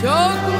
Show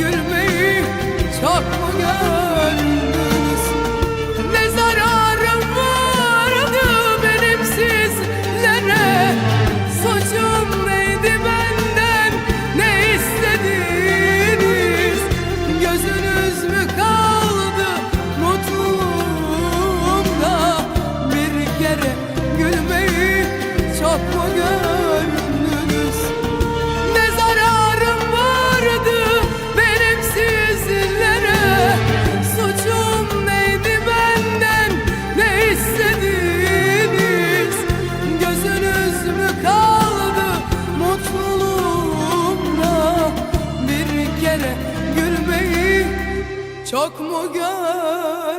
gülmeyi çok mu gördünüz? Ne zararım vardı benim sizlere? Suçum neydi benden? Ne istediniz? Gözünüz mü kaldı? Yok mu gör?